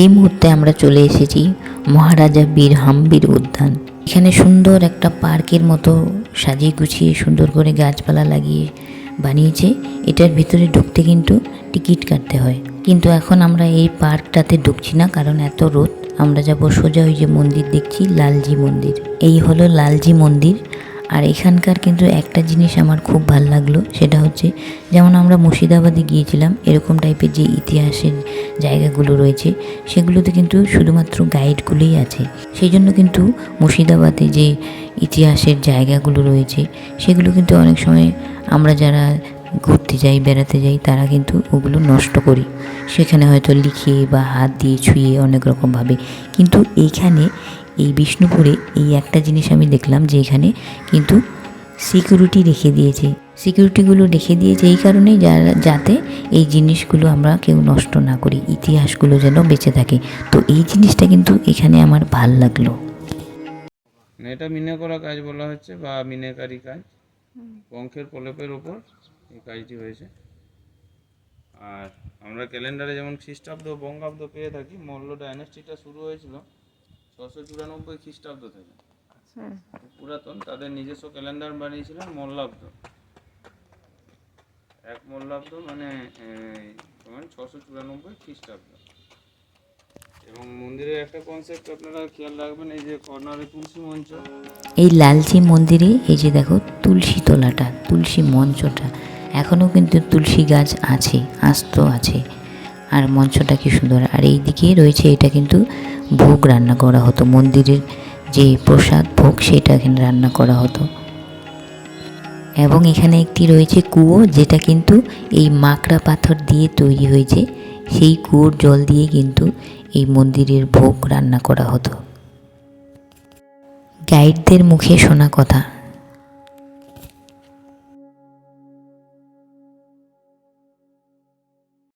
এই মুহূর্তে আমরা চলে এসেছি মহারাজা বীর হাম্বির উদ্যান। এখানে সুন্দর একটা পার্কের মতো সাজিয়ে গুছিয়ে সুন্দর করে গাছপালা লাগিয়ে বানিয়েছে। এটার ভিতরে ঢুকতে কিন্তু টিকিট কাটতে হয়। কিন্তু এখন আমরা এই পার্কটাতে ঢুকছি না, কারণ এত রোদ। আমরা যাব সোজা ওই যে মন্দির দেখছি, লালজি মন্দির। এই হলো লালজি মন্দির। আর এখানকার কিন্তু একটা জিনিস আমার খুব ভালো লাগল, সেটা হচ্ছে যেমন আমরা মুর্শিদাবাদে গিয়েছিলাম, এরকম টাইপের যে ইতিহাসের জায়গাগুলো রয়েছে, সেগুলোতে কিন্তু শুধুমাত্র গাইডগুলোই আছে। সেই জন্য কিন্তু মুর্শিদাবাদে যে ইতিহাসের জায়গাগুলো রয়েছে, সেগুলো কিন্তু অনেক সময় আমরা যারা ঘুরতে যাই, বেড়াতে যাই, তারা কিন্তু ওগুলো নষ্ট করি। সেখানে হয়তো লিখে বা হাত দিয়ে ছুঁয়ে অনেক রকমভাবে। কিন্তু এইখানে এই বিষ্ণুপুরে এই একটা জিনিস আমি দেখলাম যে এখানে কিন্তু সিকিউরিটি রেখে দিয়েছে। সিকিউরিটিগুলো রেখে দিয়েছে এই কারণেই যারা যাতে এই জিনিসগুলো আমরা কেউ নষ্ট না করি, ইতিহাসগুলো যেন বেঁচে থাকে। তো এই জিনিসটা কিন্তু এখানে আমার ভালো লাগল। মানে এটা মিনে করা কাজ বলা হচ্ছে বা মিনেকারি কাজ। পঙ্খের প্রলেপের ওপর এই কাজটি হয়েছে। আর আমরা ক্যালেন্ডারে যেমন খ্রিস্টাব্দ, বঙ্গাব্দ পেয়ে থাকি, মল্ল ডাইনেস্টিটা শুরু হয়েছিল। ছশো চুরানব্বই খ্রিস্টাব্দ থেকে। পুরাতন তাদের নিজস্ব ক্যালেন্ডার বানিয়েছিলেন মল্লাব্দ। এক মল্লাব্দ মানে তোমার ছশো চুরানব্বই খ্রিস্টাব্দ। এবং মন্দিরের একটা কনসেপ্ট আপনারা খেয়াল রাখবেন এই যে কর্নারে তুলসী মঞ্চ। এই লালজি মন্দিরে এই যে দেখো তুলসী তোলাটা তুলসী মঞ্চটা এখনও কিন্তু তুলসী গাছ আছে আস্ত আছে। আর মঞ্চটা কি সুন্দর। আর এই দিকে রয়েছে এটা কিন্তু ভোগ রান্না করা হতো, মন্দিরের যে প্রসাদ, ভোগ সেটা এখানে রান্না করা হতো। এবং এখানে একটি রয়েছে কুয়ো, যেটা কিন্তু এই মাকড়া পাথর দিয়ে তৈরি হয়েছে। সেই কুয়োর জল দিয়ে কিন্তু এই মন্দিরের ভোগ রান্না করা হতো। গাইডদের মুখে শোনা কথা